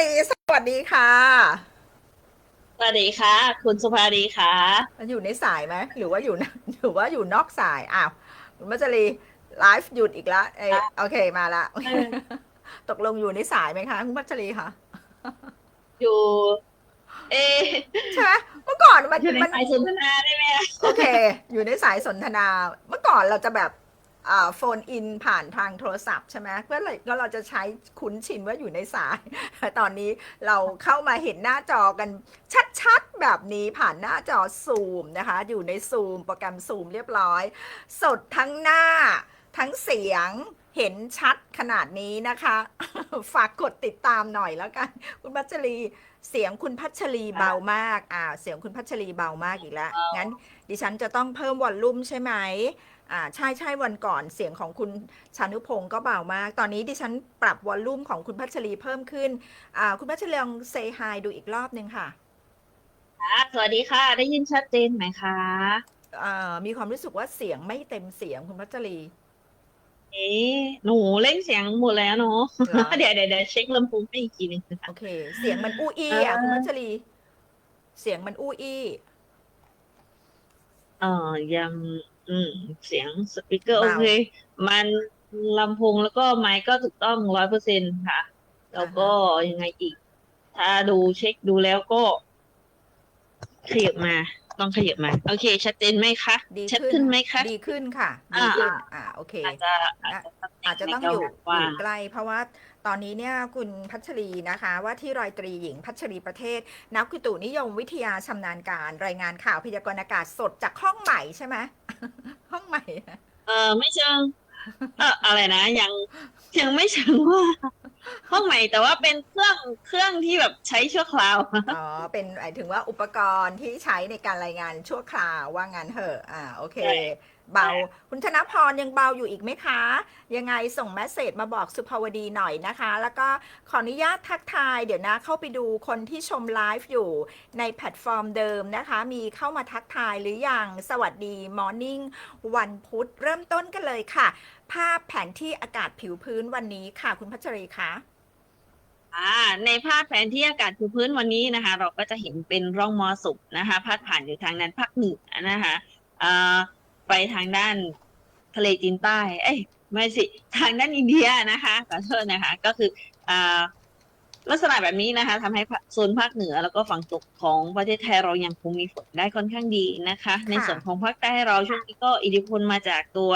รีสวัสดีค่ะ สวัสดีค่ะ คุณสุภาดีค่ะ มันอยู่ในสายไหมหรือว่าอยู่หรือว่าอยู่นอกสายอ้าวคุณมัจจรีไลฟ์หยุดอีกแล้วเอยค่ะโอเคมาละเออตกลงอยู่ในสายไหมคะคุณมัจจรีคะอยู่ เอะใช่ไหมเมื่อก่อนมันอยู่ในมันสายสนทนาได้ไหมอะโอเค อยู่ในสายสนทนา เมื่อก่อนเราจะแบบอ่า โฟนอินผ่านทางโทรศัพท์ใช่ไหมเพื่อเราเราจะใช้คุ้นชินว่าอยู่ในสาย ตอนนี้เราเข้ามาเห็นหน้าจอกันชัดๆ แบบนี้ผ่านหน้าจอซูมนะคะ อยู่ในซูมโปรแกรมซูมเรียบร้อย สดทั้งหน้าทั้งเสียงเห็นชัดขนาดนี้นะคะ ฝากกดติดตามหน่อยแล้วกัน คุณพัชรีเสียงคุณพัชรีเบามากอ่าเสียงคุณพัชรีเบามากอีกแล้วงั้น ดิฉันจะต้องเพิ่มวอลลุ่มใช่ไหม อ่าใช่ใช่วันก่อนเสียงของคุณชานุพงศ์ก็เบามาก ตอนนี้ดิฉันปรับวอลลุ่มของคุณพัชรีเพิ่มขึ้นอ่าคุณพัชรีลองเซฮายดูอีกรอบหนึ่งค่ะค่ะสวัสดีค่ะ ได้ยินชัดเจนไหมคะอ่ามีความรู้สึกว่าเสียงไม่เต็มเสียงคุณพัชรี เอ๊ะหนูเล่นเสียงหมดแล้วเนาะเหรอ เดี๋ยวเดี๋ยวเดี๋ยวเช็คลำโพงให้อีกทีหนึงค่ะโอเค เสียงมันอู้อี้อะเอ่อ คุณพัชรี เสียงมันอู้อี้ เอ่อยัง อืม เสียงสปีกเกอร์โอเบาเค มันลำโพงแล้วก็ไมค์ก็ถูกต้องร้อยเปอร์เซ็นต์ค่ะ แล้วก็ยังไงอีก ถ้าดูเช็คดูแล้วก็ ขยับมา ต้องขยับมา โอเค ชัดเจนไหมคะ ดีชัดขึ้นขึ้นไหมคะ ดีขึ้นค่ะอ่าดีขึ้น อ่า โอเค อาจจะอาจจะอาจจะต้องในอยู่ว่าอยู่ใกล้เพราะว่าตอนนี้เนี่ยคุณพัชรีนะคะ ว่าที่ร้อยตรีหญิงพัชรีประเทศ นักกุตุนิยมวิทยาชำนาญการ รายงานข่าวพยากรณ์อากาศสดจากห้องใหม่ใช่ไหม ห้องใหม่เออไม่เชิงเอออะไรนะยังยังไม่เชิงว่า ห้องใหม่แต่ว่าเป็นเครื่องเครื่องที่แบบใช้ชั่วคราว อ๋อ เป็นหมายถึงว่าอุปกรณ์ที่ใช้ในการรายงานชั่วคราวว่างั้นเหอะ อ่า โอเค ใช่ เบา คุณธนพรยังเบาอยู่อีกไหมคะ ยังไงส่งแมสเซจมาบอกสุภาวดีหน่อยนะคะ แล้วก็ขออนุญาตทักทายเดี๋ยวนะเข้าไปดูคนที่ชมไลฟ์อยู่ในแพลตฟอร์มเดิมนะคะ มีเข้ามาทักทายหรือยังสวัสดีมอร์นิ่งวันพุธเริ่มต้นกันเลยค่ะ ภาพแผนที่อากาศผิวพื้นวันนี้ค่ะ คุณพัชรีคะอ่าในภาพแผนที่อากาศคือพื้นวันนี้นะคะ เราก็จะเห็นเป็นร่องมรสุมนะคะพาดผ่านอยู่ทางนั้นภาคเหนือนะคะอ่า ไปทางด้านทะเลจีนใต้ เอ้ยไม่สิทางด้านอินเดียนะคะขอโทษนะคะ ก็คืออ่าลักษณะแบบนี้นะคะทำให้โซนภาคเหนือแล้วก็ฝั่งตกของประเทศไทยเรายังคงมีฝนได้ค่อนข้างดีนะคะ ในส่วนของภาคใต้เราช่วงนี้ก็อิทธิพลมาจากตัว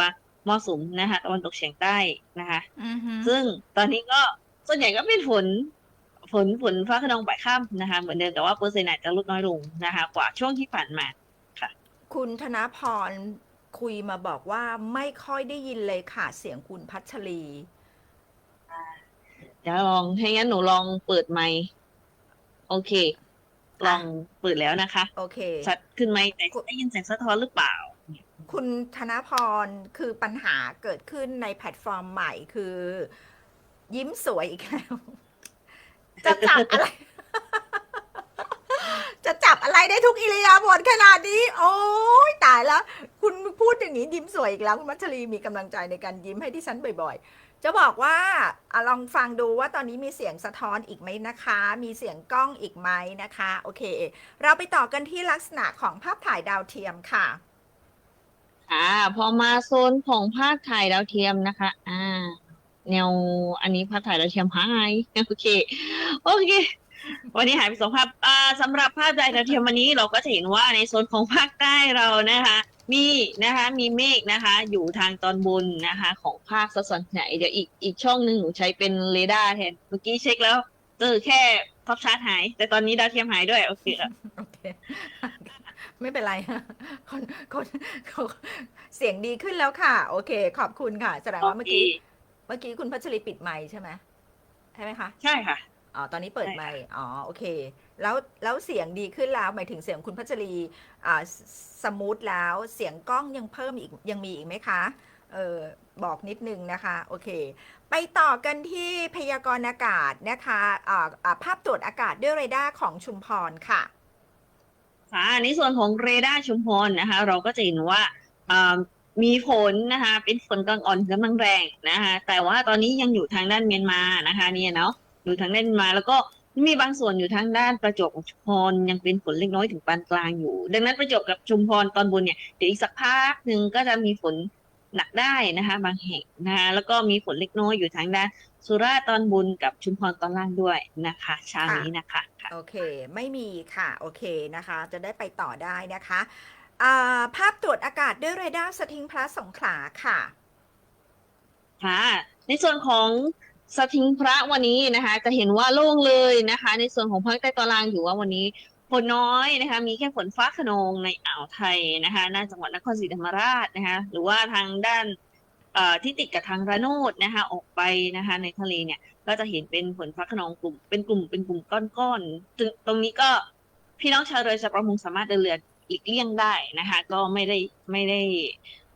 มรสุมนะคะตะวันตกเฉียงใต้นะคะอือฮึซึ่งตอนนี้ก็ส่วนใหญ่ก็เป็นฝนฝนฝนฟ้าขนองบ่ายค่ำนะคะ เหมือนเดิมแต่ว่าเปอร์เซ็นต์อาจจะลดน้อยลงนะคะ กว่าช่วงที่ผ่านมาคุณธนพร คุยมาบอกว่าไม่ค่อยได้ยินเลยค่ะเสียงคุณพัชรี เดี๋ยวลองให้งั้นหนูลองเปิดไมค์โอเค ลองเปิดแล้วนะคะ โอเค ชัดขึ้นไหมแต่ได้ยินเสียงสะท้อนหรือเปล่า คุณธนพรคือปัญหาเกิดขึ้นในแพลตฟอร์มใหม่คือ ยิ้มสวยอีกแล้ว จะจับอะไร จะจับอะไรได้ทุกอิริยาบถขนาดนี้ โอ้ยตายแล้ว คุณ พูดอย่างนี้ยิ้มสวยอีกแล้วคุณมัชรีมีกำลังใจในการยิ้มให้ที่ฉันบ่อย ๆ จะบอกว่าอลองฟังดูว่าตอนนี้มีเสียงสะท้อนอีกไหมนะคะ มีเสียงกล้องอีกไหมนะคะโอเค เราไปต่อกันที่ลักษณะของภาพถ่ายดาวเทียมค่ะอ่าพอมาโซนของภาพถ่ายดาวเทียมนะคะ อ่า แนวอันนี้ภาพถ่ายดาวเทียมหายโอเคโอเควันนี้หายไปสองภาพอ่าสำหรับภาพถ่ายดาวเทียมวันนี้เราก็จะเห็นว่าในโซนของภาคใต้เรานะคะ มีนะคะมีเมฆนะคะ อยู่ทางตอนบนนะคะ ของภาคซะส่วนใหญ่เดี๋ยวอีกอีกช่องหนึ่งหนูใช้เป็นเรดาร์แทนเมื่อกี้เช็คแล้วเจอแค่ท็อปชาร์ตหาย แต่ตอนนี้ดาวเทียมหายด้วย โอเคค่ะโอเค ไม่เป็นไรคนคนคนเสียงดีขึ้นแล้วค่ะ โอเค ขอบคุณค่ะแสดงว่าเมื่อกี้ เมื่อกี้คุณพัชรีปิดไมค์ใช่ไหมใช่ไหมคะ ใช่ค่ะ อ๋อตอนนี้เปิดใช่ค่ะ ไมค์อ๋อโอเค แล้วแล้วเสียงดีขึ้นแล้วหมายถึงเสียงคุณพัชรีอ่าสสมูทแล้วเสียงกล้องยังเพิ่มอีกยังมีอีกไหมคะเออบอกนิดนึงนะคะ โอเค ไปต่อกันที่พยากรณ์อากาศนะคะอ่าอ่าภาพตรวจอากาศด้วยเรดาร์ของชุมพรค่ะ ค่ะในส่วนของเรดาร์ชุมพรนะคะ เราก็จะเห็นว่าอ่ามีฝนนะคะ เป็นฝนกลางอ่อนกำลังแรงนะคะ แต่ว่าตอนนี้ยังอยู่ทางด้านเมียนมานะคะ เนี่ยเนาะ อยู่ทางด้านเมียนมา แล้วก็มีบางส่วนอยู่ทางด้านประจวบกับชุมพรยังเป็นฝนเล็กน้อยถึงปานกลางอยู่ ดังนั้นประจวบกับชุมพรตอนบนเนี่ยเดี๋ยวอีกสักพักหนึ่งก็จะมีฝนหนักได้นะคะ บางแห่งนะคะแล้วก็มีฝนเล็กน้อยอยู่ทางด้านสุราษฎร์ตอนบนกับชุมพรตอนล่างด้วยนะคะเช้านี้นะคะค่ะโอเค ไม่มีค่ะ โอเคนะคะ จะได้ไปต่อได้นะคะอ่าภาพตรวจอากาศด้วยเรดาร์สทิงพลัสสงขลาค่ะค่ะ ในส่วนของ สถิงพระวันนี้นะคะ จะเห็นว่าโล่งเลยนะคะ ในส่วนของภาคใต้ตอนล่างถือว่าวันนี้ฝนน้อยนะคะ มีแค่ฝนฟ้าขนองในอ่าวไทยนะคะน้าจังหวัดนครศรีธรรมราชนะคะ หรือว่าทางด้านที่ติดกับทางระโนดนะคะ ออกไปนะคะ ในทะเลเนี่ย ก็จะเห็นเป็นฝนฟ้าขนองกลุ่ม เป็นกลุ่มเป็นกลุ่มก้อนๆซึ่งตรงนี้ก็พี่น้องชาวเรือชาวประมงสามารถเดินเรือหลีกเลี่ยงได้นะคะ ก็ไม่ได้ไม่ได้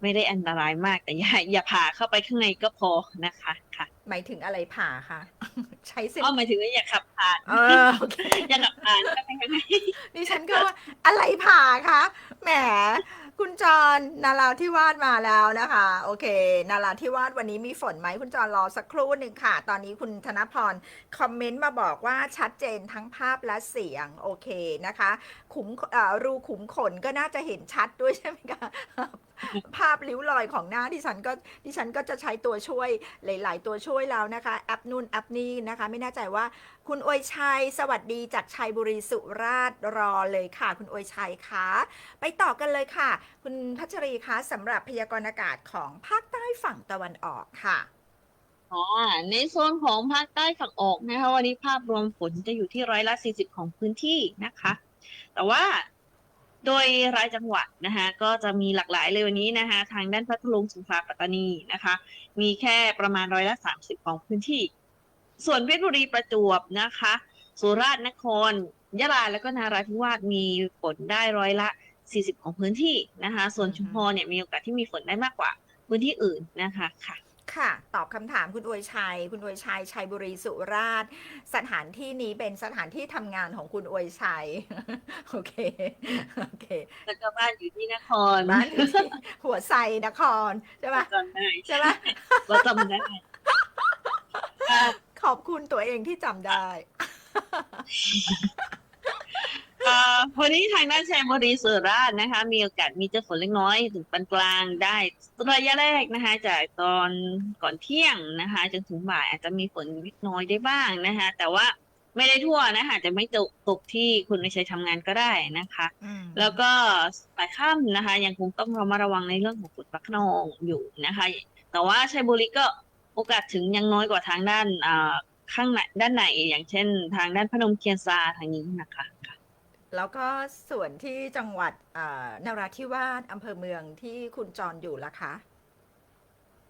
ไม่ได้อันตรายมากแต่อย่าอย่าผ่าเข้าไปข้างในก็พอนะคะค่ะหมายถึงอะไรผ่าคะใช้เส้นก็หมายถึงว่าอย่าขับผ่านเออโอเคอย่าขับผ่านเข้าไปข้างในดิฉันก็ว่าอะไรผ่าคะแหมคุณจรนาราธิวาสมาแล้วนะคะ โอเค นาราธิวาสวันนี้มีฝนไหมคุณจรรอสักครู่หนึ่งค่ะ ตอนนี้คุณธนพรคอมเมนต์มาบอกว่าชัดเจนทั้งภาพและเสียงโอเคนะคะ ขุมเอ่อรูขุมขนก็น่าจะเห็นชัดด้วยใช่ไหมคะ ภาพริ้วรอยของหน้าดิฉันก็ดิฉันก็จะใช้ตัวช่วยหลาย ๆ ตัวช่วยแล้วนะคะ แอปนู่นแอปนี้นะคะ ไม่แน่ใจว่าคุณอวยชัย สวัสดีจากชัยบุรีสุราษฎร์รอเลยค่ะ คุณอวยชัยคะไปต่อกันเลยค่ะ คุณพัชรีคะสำหรับพยากรณ์อากาศของภาคใต้ฝั่งตะวันออกค่ะอ๋อในโซนของภาคใต้ฝั่งออกนะคะ วันนี้ภาพรวมฝนจะอยู่ที่ร้อยละสี่สิบของพื้นที่นะคะ แต่ว่า โดยรายจังหวัดนะคะก็จะมีหลากหลายเลยวันนี้นะคะทางด้านพัทลุงสงขลาปัตตานีนะคะ มีแค่ประมาณร้อยละสามสิบของพื้นที่ ส่วนเพชรบุรีประจวบนะคะ สุราษฎร์นคร ยะลาแล้วก็นาราธิวาสมีฝนได้ร้อยละสี่สิบของพื้นที่นะคะ ส่วนชุมพรเนี่ยมีโอกาสที่มีฝนได้มากกว่าพื้นที่อื่นนะคะค่ะ ค่ะ ตอบคำถามคุณอวยชัย คุณอวยชัย ชัยบุรีสุราษฎร์ สถานที่นี้เป็นสถานที่ทำงานของคุณอวยชัย โอเค โอเค แล้วก็บ้านอยู่ที่นคร บ้านอยู่ที่หัวไซนคร ใช่ปะจำได้ใช่ปะเราจำได้อ่าขอบคุณตัวเองที่จำได้อ่า วันนี้ทางด้านชัยบุรีสุราษฎร์นะคะ มีโอกาสมีเจอฝนเล็กน้อยถึงปานกลางได้ระยะแรกนะคะ จากตอนก่อนเที่ยงนะคะ จนถึงบ่ายอาจจะมีฝนเล็กน้อยได้บ้างนะคะ แต่ว่าไม่ได้ทั่วนะคะอาจจะไม่ตกตกที่คุณไม่ใช้ทำงานก็ได้นะคะอืมแล้วก็ปลายค่ำนะคะ ยังคงต้องระมัดระวังในเรื่องของฝนฟ้าขนองอยู่นะคะ แต่ว่าชัยบุรีก็โอกาสถึงยังน้อยกว่าทางด้านอ่าข้างในด้านในอย่างเช่น ทางด้านพนมเคียนซาทางนี้นะคะ แล้วก็ส่วนที่จังหวัดนราธิวาสอำเภอเมืองที่คุณจรอยู่ล่ะคะ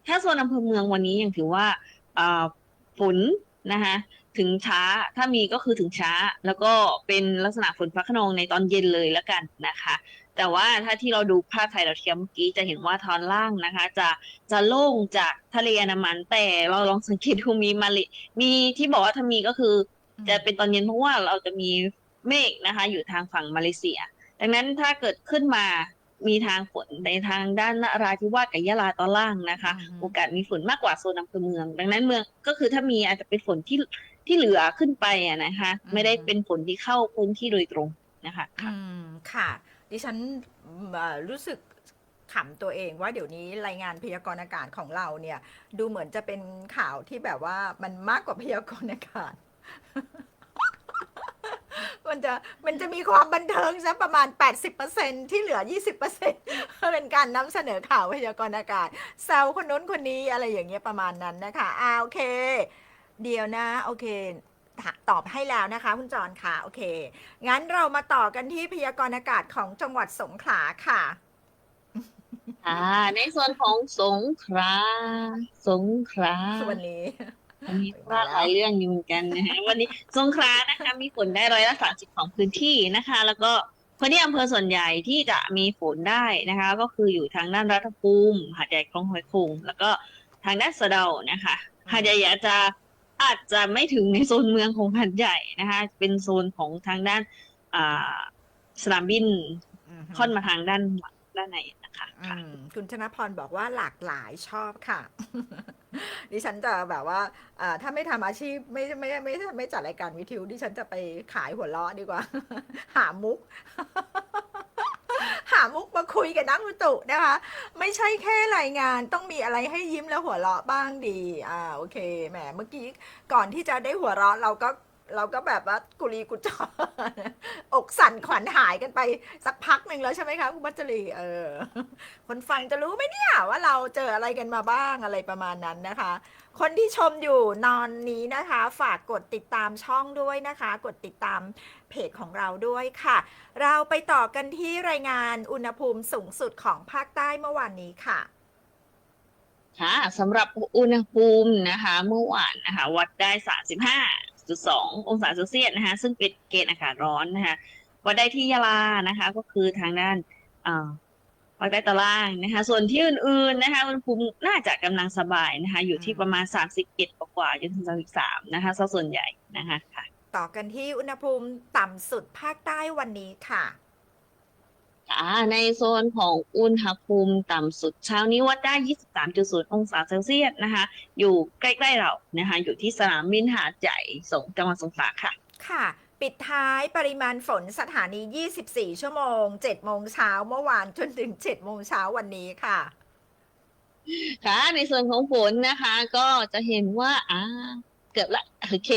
ถ้าโซนอำเภอเมืองวันนี้ยังถือว่าฝนนะคะถึงช้าถ้ามีก็คือถึงช้า แล้วก็เป็นลักษณะฝนฟ้าขนองในตอนเย็นเลยแล้วกันนะคะ แต่ว่าถ้าที่เราดูภาพไทยเราวเทียมเมื่อกี้จะเห็นว่าทอนล่างนะคะ จะจะโล่งจากทะเลอันามัน แต่เราลองสังเกตดูมีมาเลมีที่บอกว่าถ้ามีก็คือ จะเป็นตอนเย็นเพราะว่าเราจะมี เมฆนะคะ อยู่ทางฝั่งมาเลเซีย ดังนั้นถ้าเกิดขึ้นมามีทางฝนในทางด้านนราธิวาสกับยะลาตอนล่างนะคะอือฮึโอกาสมีฝนมากกว่าโซนอำเภอเมือง ดังนั้นเมืองก็คือถ้ามีอาจจะเป็นฝนที่ที่เหลือขึ้นไปอะนะคะ ไม่ได้เป็นฝนที่เข้าพื้นที่โดยตรงนะคะอืมค่ะ ดิฉันเอ่อรู้สึกขำตัวเองว่าเดี๋ยวนี้รายงานพยากรณ์อากาศของเราเนี่ย ดูเหมือนจะเป็นข่าวที่แบบว่ามันมากกว่าพยากรณ์อากาศ มันจะมันจะมีความบันเทิงซะประมาณ 80%ที่เหลือ 20%เป็นการนำเสนอข่าวพยากรณ์อากาศแซวคนนู้นคนนี้อะไรอย่างเงี้ยประมาณนั้นนะคะอ่าโอเค เดียวนะ โอเคตอบให้แล้วนะคะ คุณจรค่ะ โอเค งั้นเรามาต่อกันที่พยากรณ์อากาศของจังหวัดสงขลาค่ะอ่าในส่วนของสงขลาสงขลาวันนี้ วันนี้พลาดหลายเรื่องอยู่เหมือนกันนะคะวันนี้สงขลานะคะมีฝนได้ร้อยละสามสิบของพื้นที่นะคะ แล้วก็พื้นที่อำเภอส่วนใหญ่ที่จะมีฝนได้นะคะ ก็คืออยู่ทางด้านรัฐภูมิหาดใหญ่คลองหอยโขงแล้วก็ทางด้านสะเดานะคะอืมหาดใหญ่อาจจะอาจจะไม่ถึงในโซนเมืองของหาดใหญ่นะคะ เป็นโซนของทางด้านอ่าสนามบินค่อนมาทางด้านหลังด้านในนะ ค่ะอืมคุณชนะพรบอกว่าหลากหลายชอบค่ะ ดิฉันจะแบบว่าอ่าถ้าไม่ทำอาชีพไม่ไม่ไม่ไม่ไม่จัดรายการวิทยุดิฉันจะไปขายหัวเราะดีกว่า หามุก หามุกมาคุยกับนักอุตุนะคะ ไม่ใช่แค่รายงานต้องมีอะไรให้ยิ้มและหัวเราะบ้างดี อ่าโอเคแหมเมื่อกี้ก่อนที่จะได้หัวเราะเราก็ เราก็แบบว่ากุลีกุจอ อกสั่นขวัญหายกันไปสักพักหนึ่งแล้วใช่ไหมคะคุณพัชรีเออ คนฟังจะรู้ไหมเนี่ยว่าเราเจออะไรกันมาบ้างอะไรประมาณนั้นนะคะ คนที่ชมอยู่นอนนี้นะคะ ฝากกดติดตามช่องด้วยนะคะ กดติดตามเพจของเราด้วยค่ะ เราไปต่อกันที่รายงานอุณหภูมิสูงสุดของภาคใต้เมื่อวานนี้ค่ะค่ะสำหรับอุณหภูมินะคะ เมื่อวานนะคะ วัดได้ 35.2องศาเซลเซียสนะคะซึ่งเป็นเกณฑ์อากาศร้อนนะคะวัดได้ที่ยะลานะคะก็คือทางด้านอ่าภาคใต้ตะล่างนะคะ ส่วนที่อื่นๆนะคะอุณหภูมิน่าจะกำลังสบายนะคะ อยู่ที่ประมาณ37กว่าๆจนถึง33นะคะซะส่วนใหญ่นะคะค่ะ ต่อกันที่อุณหภูมิต่ำสุดภาคใต้วันนี้ค่ะ อ่าในโซนของอุณหภูมิต่ำสุดเช้านี้วัดได้ 23.0 องศาเซลเซียสนะคะ อยู่ใกล้ๆเรานะคะ อยู่ที่สนามบินหาดใหญ่สงจังหวัดสงขลาค่ะ ค่ะ ปิดท้ายปริมาณฝนสถานี 24 ชั่วโมง 7 โมงเช้าเมื่อวานจนถึง 7 โมงเช้าวันนี้ค่ะค่ะ ในส่วนของฝนนะคะ ก็จะเห็นว่าอ่า เกือบละโอเค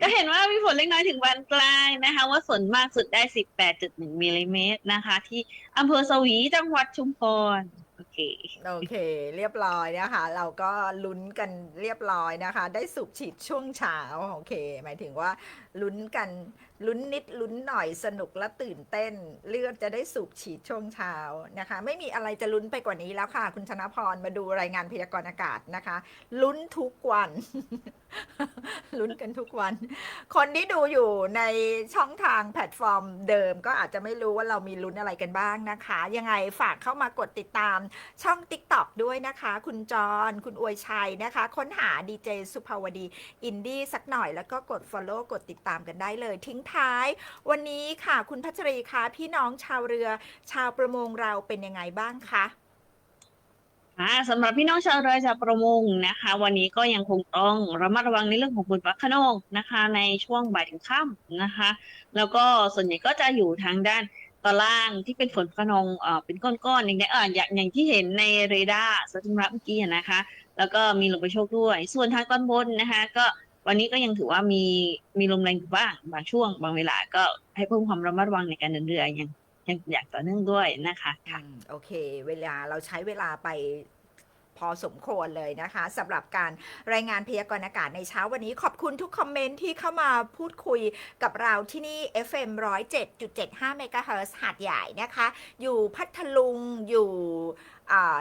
ก็เห็นว่ามีฝนเล็กน้อยถึงปานกลางนะคะ ว่าฝนมากสุดได้ 18.1มิลลิเมตรนะคะ ที่อำเภอสวีจังหวัดชุมพรโอเคโอเค เรียบร้อยนะคะ เราก็ลุ้นกันเรียบร้อยนะคะ ได้สูบฉีดช่วงเช้าโอเค หมายถึงว่าลุ้นกัน ลุ้นนิดลุ้นหน่อยสนุกและตื่นเต้น เลือดจะได้สูบฉีดช่วงเช้านะคะ ไม่มีอะไรจะลุ้นไปกว่านี้แล้วค่ะ คุณชนะพรมาดูรายงานพยากรณ์อากาศนะคะ ลุ้นทุกวัน ลุ้นกันทุกวัน คนที่ดูอยู่ในช่องทางแพลตฟอร์มเดิมก็อาจจะไม่รู้ว่าเรามีลุ้นอะไรกันบ้างนะคะ ยังไงฝากเข้ามากดติดตามช่อง TikTok ด้วยนะคะ คุณจร คุณอวยชัยนะคะ ค้นหาดีเจสุภาวดีอินดี้สักหน่อยแล้วก็กด Follow กดติดตามกันได้เลย ทิ้งท้าย วันนี้ค่ะคุณพัชรีคะพี่น้องชาวเรือ ชาวประมงเราเป็นยังไงบ้างคะ ค่ะสำหรับพี่น้องชาวเรือชาวประมงนะคะ วันนี้ก็ยังคงต้องระมัดระวังในเรื่องของฝนฟ้าขนองนะคะ ในช่วงบ่ายถึงค่ำนะคะ แล้วก็ส่วนใหญ่ก็จะอยู่ทางด้านตอนล่างที่เป็นฝนฟ้าขนองเอ่อเป็นก้อนๆอย่างเงี้ยเอออย่างอย่างที่เห็นในเรดาร์สัตว์รับเมื่อกี้นะคะ แล้วก็มีลมกระโชกด้วย ส่วนทางตอนบนนะคะ ก็วันนี้ก็ยังถือว่ามีมีลมแรงอยู่บ้างบางช่วง บางเวลาก็ให้เพิ่มความระมัดระวังในการเดินเรืออย่าง อยางอย่างต่อเนื่องด้วยนะคะค่ะโอเค เวลาเราใช้เวลาไปพอสมควรเลยนะคะสำหรับการรายงานพยากรณ์อากาศในเช้าวันนี้ขอบคุณทุกคอมเมนต์ที่เข้ามาพูดคุยกับเราที่นี่ FM 107.75เมกะเฮิรตซ์หาดใหญ่นะคะ อยู่พัทลุงอยู่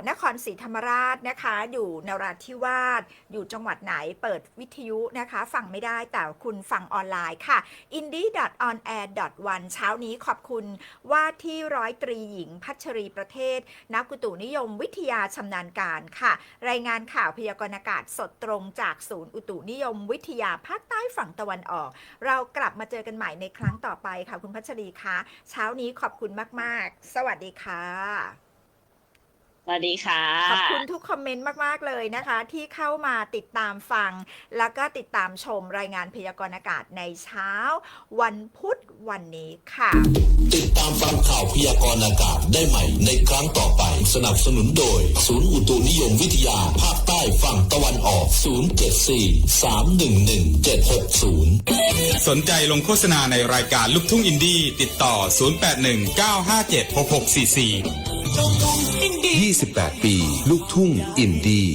นครศรีธรรมราชนะคะ อยู่นราธิวาสอยู่จังหวัดไหนเปิดวิทยุนะคะ ฟังไม่ได้แต่คุณฟังออนไลน์ค่ะ indie.onair.one เช้านี้ขอบคุณว่าที่ร้อยตรีหญิงพัชรีประเทศ นักอุตุนิยมวิทยาชำนาญการค่ะ รายงานข่าวพยากรณ์อากาศสดตรงจากศูนย์อุตุนิยมวิทยาภาคใต้ฝั่งตะวันออก เรากลับมาเจอกันใหม่ในครั้งต่อไปค่ะ คุณพัชรีคะเช้านี้ขอบคุณมาก ๆ สวัสดีค่ะ วัสดีค่ะ ขอบคุณทุกคอมเมนต์มาก ๆ เลยนะคะ ที่เข้ามาติดตามฟัง แล้วก็ติดตามชมรายงานพยากรณ์อากาศในเช้า วันพุธวันนี้ค่ะ ติดตามฟังข่าวพยากรณ์อากาศได้ใหม่ในครั้งต่อไป สนับสนุนโดย ศูนย์อุตุนิยมวิทยา ภาคใต้ฝั่งตะวันออก 074 311 760 สนใจลงโฆษณาในรายการลูกทุ่งอินดี้ติดต่อ 0819576644 28 ปี ลูกทุ่ง อินดี้